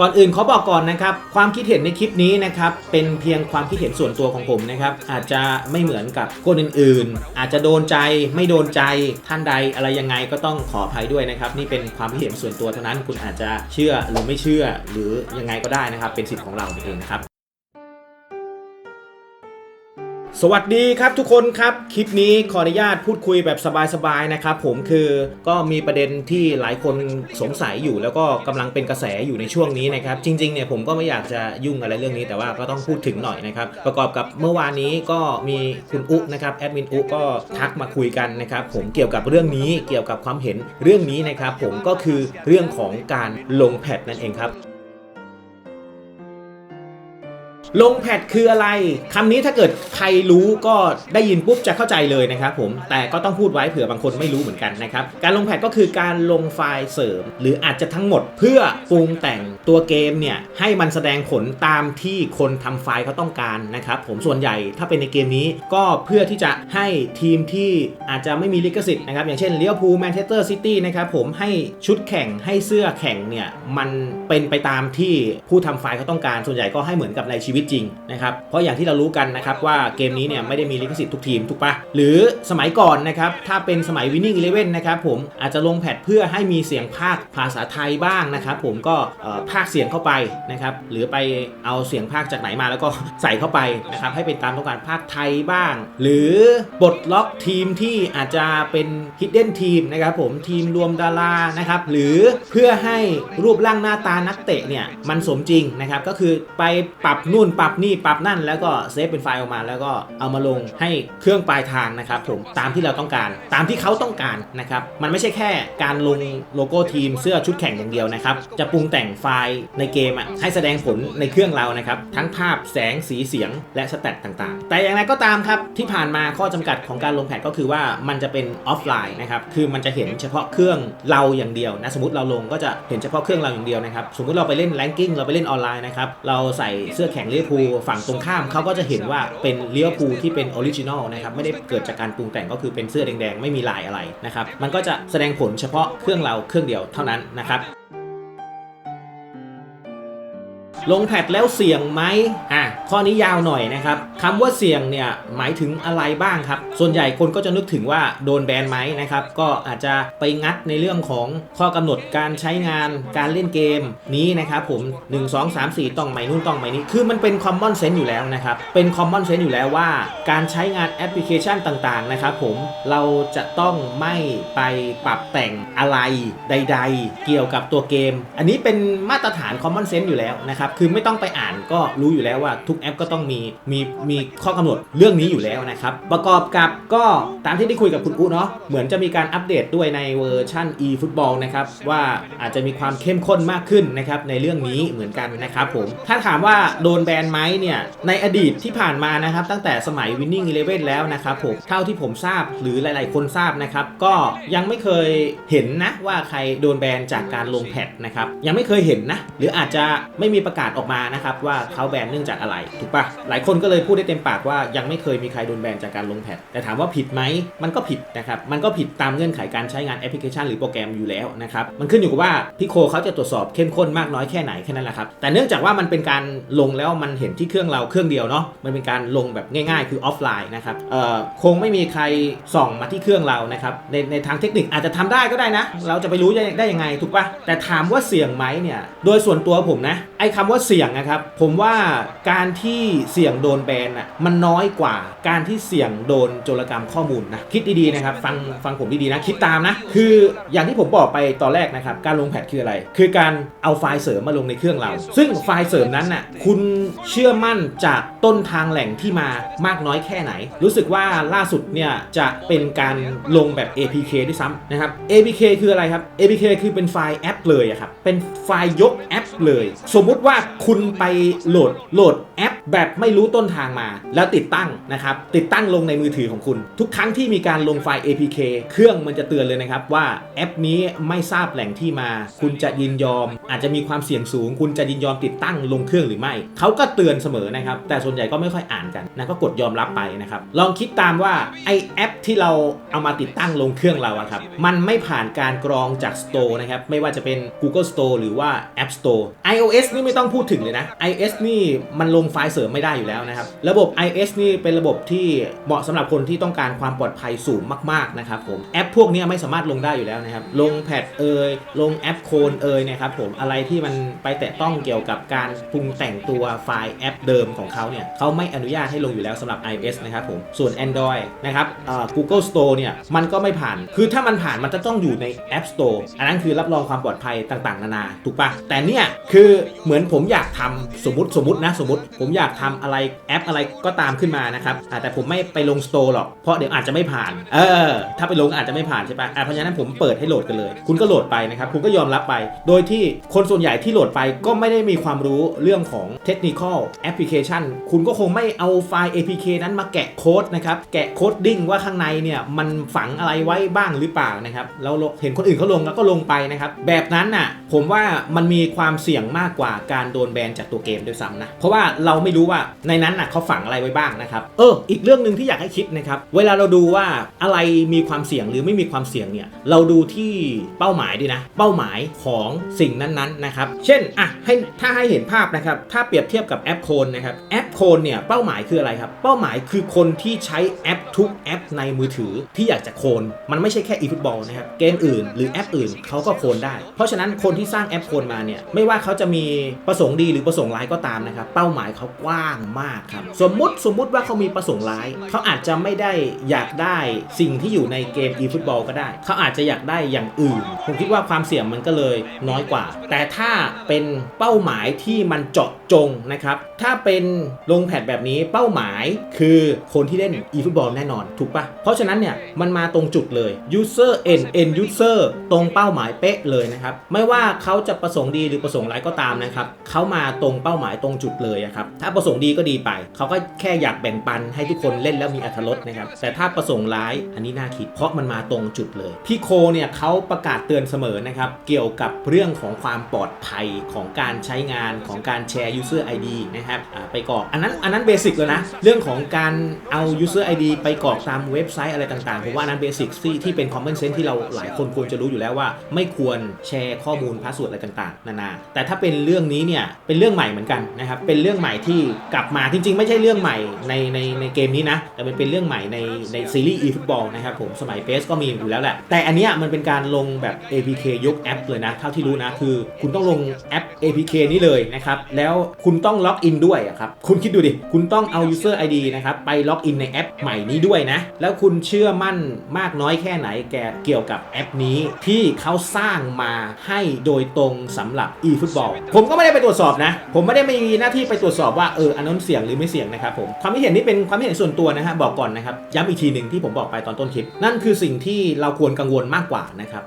ก่อนอื่นขอบอกก่อนนะครับ ความคิดเห็นในคลิปนี้นะครับ เป็นเพียงความคิดเห็นส่วนตัวของผมนะครับ อาจจะไม่เหมือนกับคนอื่นๆ อาจจะโดนใจไม่โดนใจท่านใดอะไรยังไงก็ต้องขออภัยด้วยนะครับ นี่เป็นความคิดเห็นส่วนตัวเท่านั้น คุณอาจจะเชื่อหรือไม่เชื่อ หรือยังไงก็ได้นะครับ เป็นสิทธิ์ของเราเองนะครับ สวัสดีครับทุกคนครับ คลิปนี้ขออนุญาตพูดคุยแบบสบายๆนะครับผมคือก็มีประเด็นที่หลายคนสงสัยอยู่ แล้วก็กำลังเป็นกระแสอยู่ในช่วงนี้นะครับ จริงๆเนี่ยผมก็ไม่อยากจะยุ่งอะไรเรื่องนี้แต่ว่าก็ต้องพูดถึงหน่อยนะครับ ประกอบกับเมื่อวานนี้ก็มีคุณอุ๊นะครับแอดมินอุ๊ก็ทักมาคุยกันนะครับผมเกี่ยวกับเรื่องนี้เกี่ยวกับความเห็นเรื่องนี้นะครับผมก็คือเรื่องของการลงแพทนั่นเองครับ ลงแพดคืออะไร คำนี้ถ้าเกิดใครรู้ก็ได้ยินปุ๊บจะเข้าใจเลยนะครับผม แต่ก็ต้องพูดไว้เผื่อบางคนไม่รู้เหมือนกันนะครับ การลงแพดก็คือการลงไฟล์เสริม หรืออาจจะทั้งหมดเพื่อปรุงแต่งตัวเกมเนี่ยให้มันแสดงผลตามที่คนทำไฟล์เขาต้องการนะครับผม ส่วนใหญ่ถ้าเป็นในเกมนี้ก็เพื่อที่จะให้ทีมที่อาจจะไม่มีลิขสิทธิ์นะครับ อย่างเช่นเลี้ยวพูแมนเชสเตอร์ซิตี้นะครับผม ให้ชุดแข่งให้เสื้อแข่งเนี่ยมันเป็นไปตามที่ผู้ทำไฟล์เขาต้องการ ส่วนใหญ่ก็ให้เหมือนกับในชีวิตจริงนะครับ เพราะอย่างที่เรารู้กันนะครับว่าเกมนี้เนี่ยไม่ได้มีลิขสิทธิ์ทุกทีมถูกปะหรือสมัยก่อนนะครับถ้าเป็นสมัย Winning Eleven นะครับผมอาจจะลงแพทเพื่อให้มีเสียงภาคภาษาไทยบ้างนะครับผมก็ภาคเสียงเข้าไปนะครับหรือไปเอาเสียงภาคจากไหนมาแล้วก็ใส่เข้าไปนะครับให้เป็นตามต้องการภาคไทยบ้าง หรือปลดล็อกทีมที่อาจจะเป็น Hidden Team นะครับผมทีมรวมดารานะครับหรือเพื่อให้รูปร่างหน้าตานักเตะเนี่ยมันสมจริงนะครับก็คือไปปรับนู่นปรับนี่ปรับนั่นแล้วก็เซฟเป็นไฟล์ออกมาแล้วก็เอามาลงให้เครื่องปลายทางนะครับผมตามที่เราต้องการ ตามที่เขาต้องการนะครับมันไม่ใช่แค่การลงโลโก้ทีมเสื้อชุดแข่งอย่างเดียวนะครับจะปรุงแต่งไฟล์ในเกมอะให้แสดงผลในเครื่องเรานะครับทั้งภาพแสงสีเสียงและสแตทต่างๆ แต่อย่างไรก็ตามครับที่ผ่านมาข้อจำกัดของการลงแพทก็คือว่ามันจะเป็นออฟไลน์นะครับคือมันจะเห็นเฉพาะเครื่องเราอย่างเดียวนะสมมติเราลงก็จะเห็นเฉพาะเครื่องเราอย่างเดียวนะครับสมมติเราไปเล่นแลนกิ้งเราไปเล่นออนไลน์นะครับเราใส่เสื้อแข่งลิเวอร์พูลฝั่งตรงข้ามเขาก็จะเห็นว่าเป็นเลี้ยวภูลที่เป็นออริจินอลนะครับไม่ได้เกิดจากการปรุงแต่งก็คือเป็นเสื้อแดงๆ ไม่มีลายอะไรนะครับมันก็จะแสดงผลเฉพาะเครื่องเราเครื่องเดียวเท่านั้นนะครับ ลงแพดแล้วเสี่ยงไหมอะข้อนี้ยาวหน่อยนะครับคำว่าเสี่ยงเนี่ยหมายถึงอะไรบ้างครับ ส่วนใหญ่คนก็จะนึกถึงว่าโดนแบนไหมนะครับ ก็อาจจะไปงัดในเรื่องของข้อกำหนดการใช้งานการเล่นเกมนี้นะครับผม 1 2 3 4 ต้องไหมนู่นต้องไหมนี้ คือมันเป็น common sense อยู่แล้วนะครับ เป็น common sense อยู่แล้วว่า การใช้งานแอปพลิเคชันต่างๆนะครับผมเราจะต้องไม่ไปปรับแต่งอะไรใด ๆ เกี่ยวกับตัวเกม อันนี้เป็นมาตรฐาน common sense อยู่แล้วนะครับคือไม่ต้องไปอ่านก็รู้อยู่แล้วว่าทุกแอปก็ต้องมีมีมีข้อกำหนดเรื่องนี้อยู่แล้วนะครับ ประกอบกับก็ตามที่ได้คุยกับคุณอุเนาะเหมือนจะมีการอัปเดตด้วยในเวอร์ชั่น e-football นะครับว่าอาจจะมีความเข้มข้นมากขึ้นนะครับในเรื่องนี้เหมือนกันนะครับผม ถ้าถามว่าโดนแบนไหมเนี่ยในอดีตที่ผ่านมานะครับตั้งแต่สมัย Winning Eleven แล้วนะครับผมเท่าที่ผมทราบหรือหลาย ๆ คนทราบนะครับก็ยังไม่เคยเห็นนะว่าใครโดนแบนจากการลงแพทนะครับยังไม่เคยเห็นนะหรืออาจจะไม่มีประกาศออกมานะครับว่าเขาแบนเนื่องจากอะไรถูกปะหลายคนก็เลยพูดได้เต็มปากว่ายังไม่เคยมีใครโดนแบนจากการลงแพทแต่ถามว่าผิดไหมมันก็ผิดนะครับมันก็ผิดตามเงื่อนไขการใช้งานแอปพลิเคชันหรือโปรแกรมอยู่แล้วนะครับมันขึ้นอยู่กับว่าพี่โคเขาจะตรวจสอบเข้มข้นมากน้อยแค่ไหนแค่นั้นแหละครับแต่เนื่องจากว่ามันเป็นการลงแล้วมันเห็นที่เครื่องเราเครื่องเดียวเนาะมันเป็นการลงแบบง่าย ๆ คือออฟไลน์นะครับเอ่อคงไม่มีใครส่องมาที่เครื่องเรานะครับในในทางเทคนิคอาจจะทำได้ก็ได้นะ เราจะไปรู้ได้ได้ยังไงถูกปะแต่ถามว่าเสี่ยงไหมเนี่ยโดยส่วนตัวผมนะไอ้คำว่าเสี่ยงนะครับ ผมว่าการที่เสี่ยงโดนแบนอะมันน้อยกว่าการที่เสี่ยงโดนโจรกรรมข้อมูลนะคิดดีๆนะครับฟังฟังผมดีๆนะคิดตามนะคืออย่างที่ผมบอกไปตอนแรกนะครับการลงแพทคืออะไร คือการเอาไฟล์เสริมมาลงในเครื่องเรา ซึ่งไฟล์เสริมนั้นน่ะคุณเชื่อมั่นจากต้นทางแหล่งที่มามากน้อยแค่ไหน รู้สึกว่าล่าสุดเนี่ยจะเป็นการลงแบบ APK ด้วยซ้ำนะครับ APK คืออะไรครับ APK คือเป็นไฟล์แอปเลยอะครับเป็นไฟล์ยกแอป เลย สมมุติว่าคุณไปโหลดโหลดแอปป แบบไม่รู้ต้นทางมา แล้วติดตั้งนะครับ ติดตั้งลงในมือถือของคุณ ทุกครั้งที่มีการลงไฟล์ APK เครื่องมันจะเตือนเลยนะครับว่าแอปนี้ไม่ทราบแหล่งที่มา คุณจะยินยอม อาจจะมีความเสี่ยงสูง คุณจะยินยอมติดตั้งลงเครื่องหรือไม่ เขาก็เตือนเสมอนะครับ แต่ส่วนใหญ่ก็ไม่ค่อยอ่านกันนะก็กดยอมรับไปนะครับ ลองคิดตามว่าไอแอปที่เราเอามาติดตั้งลงเครื่องเราอะครับ มันไม่ผ่านการกรองจาก Store นะครับ ไม่ว่าจะเป็น Google Store หรือว่า App Store iOS นี่ไม่ต้องพูดถึงเลยนะ iOS นี่มันลงไฟล์สริมไม่ได้อยู่แล้วนะครับ ระบบ IS นี่เป็นระบบที่เหมาะสำหรับคนที่ต้องการความปลอดภัยสูงมากๆนะครับผมแอปพวกนี้ไม่สามารถลงได้อยู่แล้วนะครับ ลงแพดเอยลงแอปโคนเอยนะครับผมอะไรที่มันไปแตะต้องเกี่ยวกับการปรุงแต่งตัวไฟล์แอปเดิมของเขาเนี่ยเขาไม่อนุญาตให้ลงอยู่แล้วสำหรับ iOS นะครับผมส่วน Android นะครับอ่า Google Store เนี่ยมันก็ไม่ผ่าน คือถ้ามันผ่านมันจะต้องอยู่ใน App Store อันนั้นคือรับรองความปลอดภัยต่างๆ นานา ถูกปะแต่เนี่ยคือเหมือนผมอยากทำสมมติสมมตินะสมมติผมอยากทำอะไรแอปอะไรก็ตามขึ้นมานะครับแต่ผมไม่ไปลง Store หรอกเพราะเดี๋ยวอาจจะไม่ผ่าน เออ ถ้าไปลงอาจจะไม่ผ่านใช่ปะอะเพราะฉะนั้นผมเปิดให้โหลดกันเลย คุณก็โหลดไปนะครับคุณก็ยอมรับไป โดยที่คนส่วนใหญ่ที่โหลดไปก็ไม่ได้มีความรู้เรื่องของเทคนิคอลแอปพลิเคชันคุณก็คงไม่เอาไฟล์ APK นั้นมาแกะโค้ดนะครับแกะโค้ดดิ้งว่าข้างในเนี่ยมันฝังอะไรไว้บ้างหรือเปล่านะครับเราเห็นคนอื่นเขาลงแล้วก็ลงไปนะครับแบบนั้นน่ะผมว่ามันมีความเสี่ยงมากกว่าการโดนแบนจากตัวเกมด้วยซ้ำนะเพราะว่าเราไม่รู้ว่าในนั้นน่ะเขาฝังอะไรไว้บ้างนะครับ เออ อีกเรื่องหนึ่งที่อยากให้คิดนะครับ เวลาเราดูว่าอะไรมีความเสี่ยงหรือไม่มีความเสี่ยงเนี่ย เราดูที่เป้าหมายด้วยนะ เป้าหมายของสิ่งนั้นๆนะครับ เช่น อะ ให้ ถ้าให้เห็นภาพนะครับ ถ้าเปรียบเทียบกับแอปโคนนะครับ แอปโคนเนี่ย เป้าหมายคืออะไรครับ เป้าหมายคือคนที่ใช้แอปทุกแอปในมือถือที่อยากจะโคน มันไม่ใช่แค่ eFootball นะครับ เกมอื่น หรือแอปอื่นเขาก็โคนได้ เพราะฉะนั้นคนที่สร้างแอปโคนมาเนี่ย ไม่ว่าเขาจะมีประสงค์ดีหรือประสงค์ร้ายก็ตามนะครับ เป้าหมายเขากว้างมากครับ สมมุติสมมุติว่าเขามีประสงค์ร้าย เขาอาจจะไม่ได้อยากได้สิ่งที่อยู่ในเกม eFootball ก็ได้ เขาอาจจะอยากได้อย่างอื่น ผมคิดว่าความเสี่ยงมันก็เลยน้อยกว่า แต่ถ้าเป็นเป้าหมายที่มันเจาะจงนะครับ ถ้าเป็นลงแพดแบบนี้เป้าหมายคือคนที่เล่น eFootball แน่นอนถูกปะเพราะฉะนั้นเนี่ยมันมาตรงจุดเลย user end end user ตรงเป้าหมายเป๊ะเลยนะครับ ไม่ว่าเขาจะประสงค์ดีหรือประสงค์ร้ายก็ตามนะครับเขามาตรงเป้าหมายตรงจุดเลยอะครับถ้าาประสงค์ดีก็ดีไป เขาก็แค่อยากแบ่งปันให้ทุกคนเล่นแล้วมีอรรถรสนะครับ แต่ถ้าประสงค์ร้ายอันนี้น่าคิดเพราะมันมาตรงจุดเลย พี่โคเนี่ยเขาประกาศเตือนเสมอนะครับ เกี่ยวกับเรื่องของความปลอดภัยของการใช้งานของการแชร์ user ID นะครับไปกรอกอันนั้นอันนั้นเบสิกเลยนะ เรื่องของการเอา user ID ไปกรอกตามเว็บไซต์อะไรต่างๆผมว่านนั้นเบสิกที่ที่เป็น common sense ที่เราหลายคนควรจะรู้อยู่แล้วว่า ไม่ควรแชร์ข้อมูลพาสเวิร์ดอะไรต่างๆ นานา แต่ถ้าเป็นเรื่องนี้เนี่ยเป็นเรื่องใหม่เหมือนกันนะครับเป็นเรื่องใหม่ที่กลับมาจริง ๆ ไม่ใช่เรื่องใหม่ในในในเกมนี้นะ แต่มันเป็นเรื่องใหม่ในในซีรีส์ eFootball นะครับผมสมัย PES ก็มีอยู่แล้วแหละ แต่อันเนี้ยมันเป็นการลงแบบ APK ยกแอปเลยนะ เท่าที่รู้นะ คือคุณต้องลงแอป APK นี้เลยนะครับ แล้วคุณต้องล็อกอินด้วยครับ คุณคิดดูดิ คุณต้องเอา user ID นะครับ ไปล็อกอินในแอปใหม่นี้ด้วยนะ แล้วคุณเชื่อมั่นมากน้อยแค่ไหนแกเกี่ยวกับแอปนี้ที่เขาสร้างมาให้โดยตรงสำหรับ eFootball ผมก็ไม่ได้ไปตรวจสอบนะ ผมไม่ได้มีหน้าที่ไปตรวจสอบว่าเอออันนั้นเสี่ยงหรือไม่เสี่ยงนะครับผมความคิดเห็นนี้เป็นความคิดเห็นส่วนตัวนะฮะบอกก่อนนะครับย้ำอีกทีหนึ่งที่ผมบอกไปตอนต้นคลิป นั่นคือสิ่งที่เราควรกังวลมากกว่านะครับ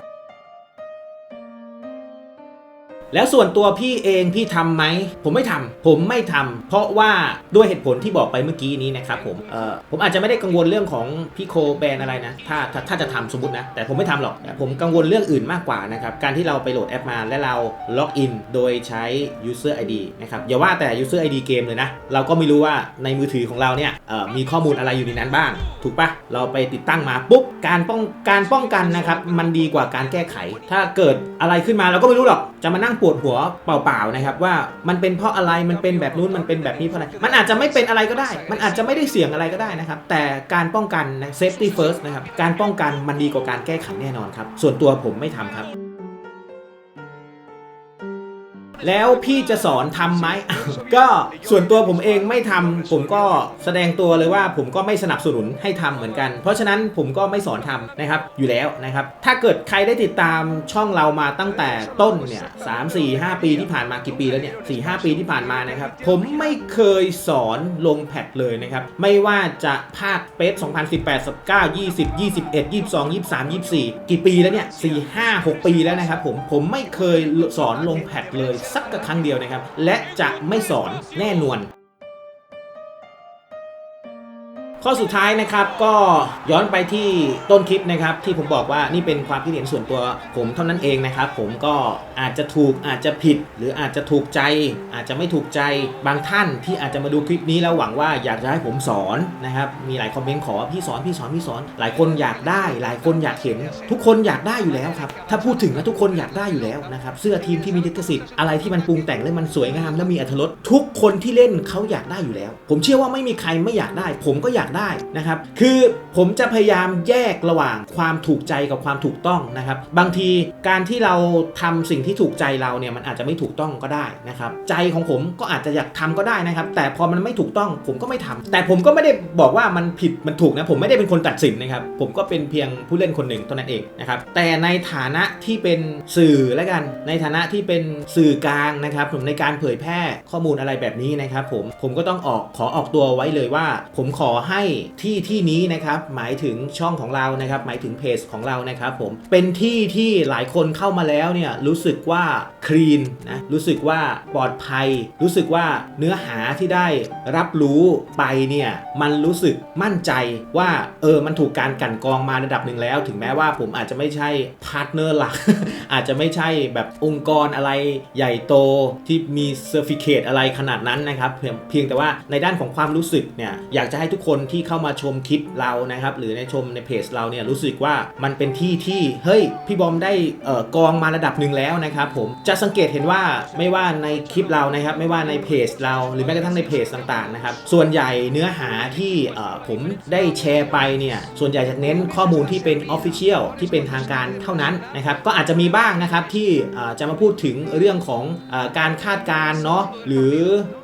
แล้วส่วนตัวพี่เองพี่ทำไหม ผมไม่ทำผมไม่ทำเพราะว่าด้วยเหตุผลที่บอกไปเมื่อกี้นี้นะครับผมเอ่อผมอาจจะไม่ได้กังวลเรื่องของพี่โคแบรนด์อะไรนะถ้าถ้าถ้าจะทำสมมตินะ แต่ผมไม่ทำหรอกแต่ผมกังวลเรื่องอื่นมากกว่านะครับการที่เราไปโหลดแอปมาและเราล็อกอินโดยใช้ user ID นะครับอย่าว่าแต่ user ID เกมเลยนะ เราก็ไม่รู้ว่าในมือถือของเราเนี่ยเอ่อมีข้อมูลอะไรอยู่ในนั้นบ้าง ถูกปะเราไปติดตั้งมาปุ๊บการป้องการป้องกันนะครับมันดีกว่าการแก้ไข ถ้าเกิดอะไรขึ้นมาเราก็ไม่รู้หรอก จะมานั่งปวดหัวเปล่าๆนะครับ ว่ามันเป็นเพราะอะไรมันเป็นแบบนู้นมันเป็นแบบนี้เพราะอะไรมันอาจจะไม่เป็นอะไรก็ได้ มันอาจจะไม่ได้เสี่ยงอะไรก็ได้นะครับ แต่การป้องกันนะ safety first นะครับการป้องกันมันดีกว่าการแก้ไขแน่นอนครับ ส่วนตัวผมไม่ทำครับ แล้วพี่จะสอนทำไหม ก็ส่วนตัวผมเองไม่ทำผมก็แสดงตัวเลยว่าผมก็ไม่สนับสนุนให้ทำเหมือนกัน เพราะฉะนั้นผมก็ไม่สอนทำนะครับอยู่แล้วนะครับ ถ้าเกิดใครได้ติดตามช่องเรามาตั้งแต่ต้นเนี่ยสามสี่ห้าปีที่ผ่านมากี่ปีแล้วเนี่ยสี่ห้าปีที่ผ่านมานะครับ ผมไม่เคยสอนลงแพทเลยนะครับ ไม่ว่าจะภาคเปส2018 19 20 21 22 23 24 กี่ปีแล้วเนี่ย4 5 6 ปีแล้วนะครับผมผมไม่เคยสอนลงแพทเลยสักกระครั้งเดียวนะครับ และจะไม่สอนแน่นอน ข้อสุดท้ายนะครับก็ย้อนไปที่ต้นคลิปนะครับที่ผมบอกว่านี่เป็นความคิดเห็นส่วนตัวผมเท่านั้นเองนะครับ ผมก็อาจจะถูกอาจจะผิด หรืออาจจะถูกใจ อาจจะไม่ถูกใจบางท่านที่อาจจะมาดูคลิปนี้แล้วหวังว่าอยากจะให้ผมสอนนะครับมีหลายคอมเมนต์ขอพี่สอนพี่สอนพี่สอน หลายคนอยากได้ หลายคนอยากเห็น ทุกคนอยากได้อยู่แล้วครับถ้าพูดถึงนะทุกคนอยากได้อยู่แล้วนะครับเสื้อทีมที่มีลิขสิทธิ์อะไรที่มันปรุงแต่งและมันสวยงามและมีอรรถรสทุกคนที่เล่นเขาอยากได้อยู่แล้ว ผมเชื่อว่าไม่มีใครไม่อยากได้ ผมก็อยากได้นะครับ คือผมจะพยายามแยกระหว่างความถูกใจกับความถูกต้องนะครับ บางทีการที่เราทำสิ่งที่ถูกใจเราเนี่ยมันอาจจะไม่ถูกต้องก็ได้นะครับ ใจของผมก็อาจจะอยากทำก็ได้นะครับ แต่พอมันไม่ถูกต้องผมก็ไม่ทำแต่ผมก็ไม่ได้บอกว่ามันผิดมันถูกนะผมไม่ได้เป็นคนตัดสินนะครับ ผมก็เป็นเพียงผู้เล่นคนหนึ่งเท่านั้นเองนะครับ แต่ในฐานะที่เป็นสื่อแล้วกัน ในฐานะที่เป็นสื่อกลางนะครับ ผมในการเผยแพร่ข้อมูลอะไรแบบนี้นะครับ ผมผมก็ต้องออกขอออกตัวไว้เลยว่า ผมขอให้ที่ที่นี้นะครับหมายถึงช่องของเรานะครับหมายถึงเพจของเรานะครับผมเป็นที่ที่หลายคนเข้ามาแล้วเนี่ยรู้สึกว่าคลีนนะรู้สึกว่าปลอดภัย รู้สึกว่าเนื้อหาที่ได้รับรู้ไปเนี่ยมันรู้สึกมั่นใจว่าเออมันถูกการกันกรองมาระดับหนึ่งแล้ว ถึงแม้ว่าผมอาจจะไม่ใช่พาร์ทเนอร์หลัก อาจจะไม่ใช่แบบองค์กรอะไรใหญ่โตที่มีเซอร์ฟิเคตอะไรขนาดนั้นนะครับเพียงแต่ว่าในด้านของความรู้สึกเนี่ยอยากจะให้ทุกคนที่เข้ามาชมคลิปเรานะครับ หรือในชมในเพจเราเนี่ยรู้สึกว่ามันเป็นที่ที่เฮ้ยพี่บอมได้เอ่อกองมาระดับหนึ่งแล้วนะครับผมจะสังเกตเห็นว่าไม่ว่าในคลิปเรานะครับ ไม่ว่าในเพจเราหรือแม้กระทั่งในเพจต่างๆนะครับส่วนใหญ่เนื้อหาที่เอ่อผมได้แชร์ไปเนี่ยส่วนใหญ่จะเน้นข้อมูลที่เป็น Official ที่เป็นทางการเท่านั้นนะครับก็อาจจะมีบ้างนะครับที่จะมาพูดถึงเรื่องของอการคาดการณ์เนาะหรือ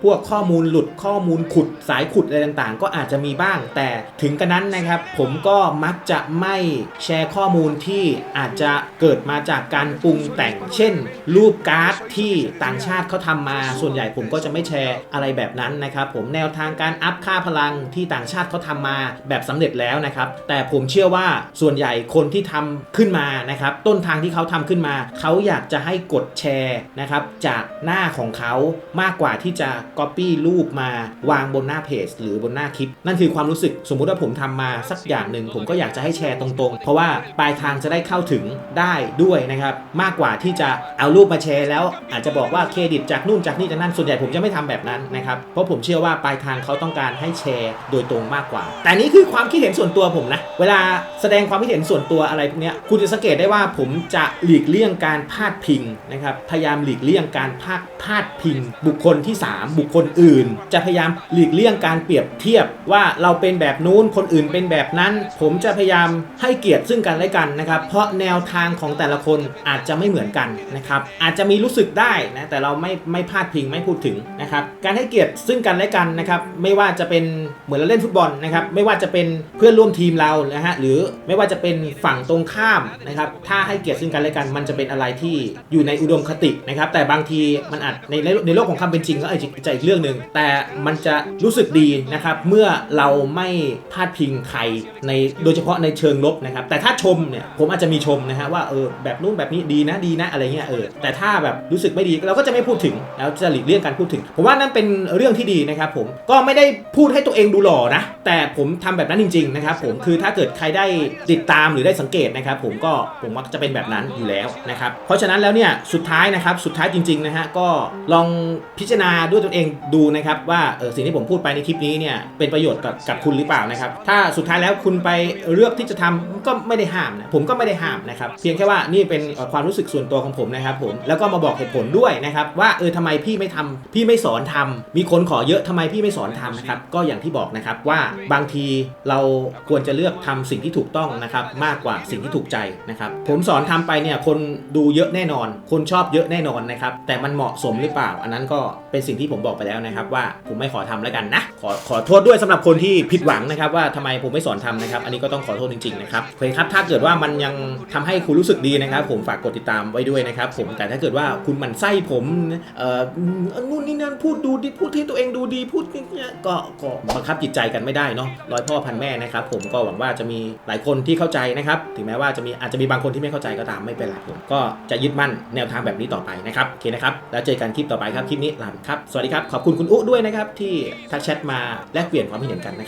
พวกข้อมูลหลุดข้อมูลขุดสายขุดอะไรต่างๆ ก็อาจจะมีบ้างแต่ถึงกระนั้นนะครับผมก็มักจะไม่แชร์ข้อมูลที่อาจจะเกิดมาจากการปรุงแต่ง เช่น รูปการ์ดที่ต่างชาติเขาทำมา ส่วนใหญ่ผมก็จะไม่แชร์อะไรแบบนั้นนะครับผมแนวทางการอัพค่าพลังที่ต่างชาติเขาทำมาแบบสำเร็จแล้วนะครับแต่ผมเชื่อว่าส่วนใหญ่คนที่ทำขึ้นมานะครับต้นทางที่เขาทำขึ้นมา เขาอยากจะให้กดแชร์นะครับจากหน้าของเขามากกว่าที่จะ Copy รูปมาวางบนหน้าเพจหรือบนหน้าคลิป นั่นคือความรู้สึกสมมุติว่าผมทำมาสักอย่างหนึ่งผมก็อยากจะให้แชร์ตรงๆ เพราะว่าปลายทางจะได้เข้าถึงได้ด้วยนะครับ มากกว่าที่จะเอารูปมาแชร์แล้ว อาจจะบอกว่าเครดิตจากนู่นจากนี่จากนั่นส่วนใหญ่ผมจะไม่ทำแบบนั้นนะครับเพราะผมเชื่อว่าปลายทางเขาต้องการให้แชร์โดยตรงมากกว่า แต่นี่คือความคิดเห็นส่วนตัวผมนะเวลาแสดงความคิดเห็นส่วนตัวอะไรพวกนี้คุณจะสังเกตได้ว่าผมจะหลีกเลี่ยงการพาดพิงนะครับพยายามหลีกเลี่ยงการพาดพาดพิง บุคคลที่ 3 บุคคลอื่น จะพยายามหลีกเลี่ยงการเปรียบเทียบว่าเราเป็นแบบนู้นคนอื่นเป็นแบบนั้น ผมจะพยายามให้เกียรติซึ่งกันและกันนะครับ เพราะแนวทางของแต่ละคนอาจจะไม่เหมือนกันนะครับอาจจะมีรู้สึกได้นะแต่เราไม่ไม่พาดพิงไม่พูดถึงนะครับการให้เกียรติซึ่งกันและกันนะครับไม่ว่าจะเป็นเหมือนเราเล่นฟุตบอลนะครับไม่ว่าจะเป็นเพื่อนร่วมทีมเรานะฮะหรือไม่ว่าจะเป็นฝั่งตรงข้ามนะครับถ้าให้เกียรติซึ่งกันและกัน มันจะเป็นอะไรที่อยู่ในอุดมคตินะครับแต่บางทีมันอาจในในโลกของความเป็นจริงก็อาจจะจะอีกเรื่องหนึ่งแต่มันจะรู้สึกดีนะครับเมื่อเราไม่พาดพิงใครในโดยเฉพาะในเชิงลบนะครับ แต่ถ้าชมเนี่ยผมอาจจะมีชมนะฮะว่าเออแบบนู้นแบบนี้ดีนะดีนะอะไรเงี้ยเออแต่ถ้าแบบรู้สึกไม่ดีเราก็จะไม่พูดถึงแล้วจะหลีกเลี่ยงการพูดถึง ผมว่านั่นเป็นเรื่องที่ดีนะครับผมก็ไม่ได้พูดให้ตัวเองดูหล่อนะ แต่ผมทำแบบนั้นจริงๆนะครับผมคือถ้าเกิดใครได้ติดตามหรือได้สังเกตนะครับผมก็ผมมักจะเป็นแบบนั้นอยู่แล้วนะครับเพราะฉะนั้นแล้วเนี่ยสุดท้ายนะครับสุดท้ายจริงๆนะฮะก็ลองพิจารณาด้วยตนเองดูนะครับว่าเออสิ่งที่ผมพูดไปในคลิปนี้เนี่ยเป็นประโยชน์กับกับคุณหรือเปล่านะครับ ถ้าสุดท้ายแล้วคุณไปเลือกที่จะทำก็ไม่ได้ห้ามนะผมก็ไม่ได้ห้ามนะครับ เพียงแค่ว่านี่เป็นความรู้สึกส่วนตัวของผมนะครับผมแล้วก็มาบอกเหตุผลด้วยนะครับ ว่าเออทำไมพี่ไม่ทำพี่ไม่สอนทำมีคนขอเยอะทำไมพี่ไม่สอนทำนะครับ ก็อย่างที่บอกนะครับว่าบางทีเราควรจะเลือกทำสิ่งที่ถูกต้องนะครับ มากกว่าสิ่งที่ถูกใจนะครับ ผมสอนทำไปเนี่ยคนดูเยอะแน่นอน คนชอบเยอะแน่นอนนะครับ แต่มันเหมาะสมหรือเปล่า อันนั้นก็เป็นสิ่งที่ผมบอกไปแล้วนะครับ ว่าผมไม่ขอทำแล้วกันนะขอขอโทษด้วยสำหรับคนที่ผิดหวังนะครับว่าทำไมผมไม่สอนทำนะครับ อันนี้ก็ต้องขอโทษจริงๆนะครับโอเคครับถ้าเกิดว่ามันยังทำให้คุณรู้สึกดีนะครับ ผมฝากกดติดตามไว้ด้วยนะครับผมแต่ถ้าเกิดว่าคุณมันไส้ผมเอ่อนู่นนี่นั่นพูดดูดีพูดที่ตัวเองดูดีพูดเนี่ยก็ก็บังคับจิตใจกันไม่ได้เนาะร้อยพ่อพันแม่นะครับผมก็หวังว่าจะมีหลายคนที่เข้าใจนะครับถึงแม้ว่าจะมีอาจจะมีบางคนที่ไม่เข้าใจก็ตามไม่เป็นไรผมก็จะยึดมั่นแนวทางแบบนี้ต่อไปนะครับโอเคนะครับแล้วเจอกันคลิปต่อไปครับคลิปนี้ลาไปครับสวัสดีครับขอบคุณคุณอุ๊ด้วยนะครับที่ทักแชทมาแลกเปลี่ยนความเห็นกันนะครับ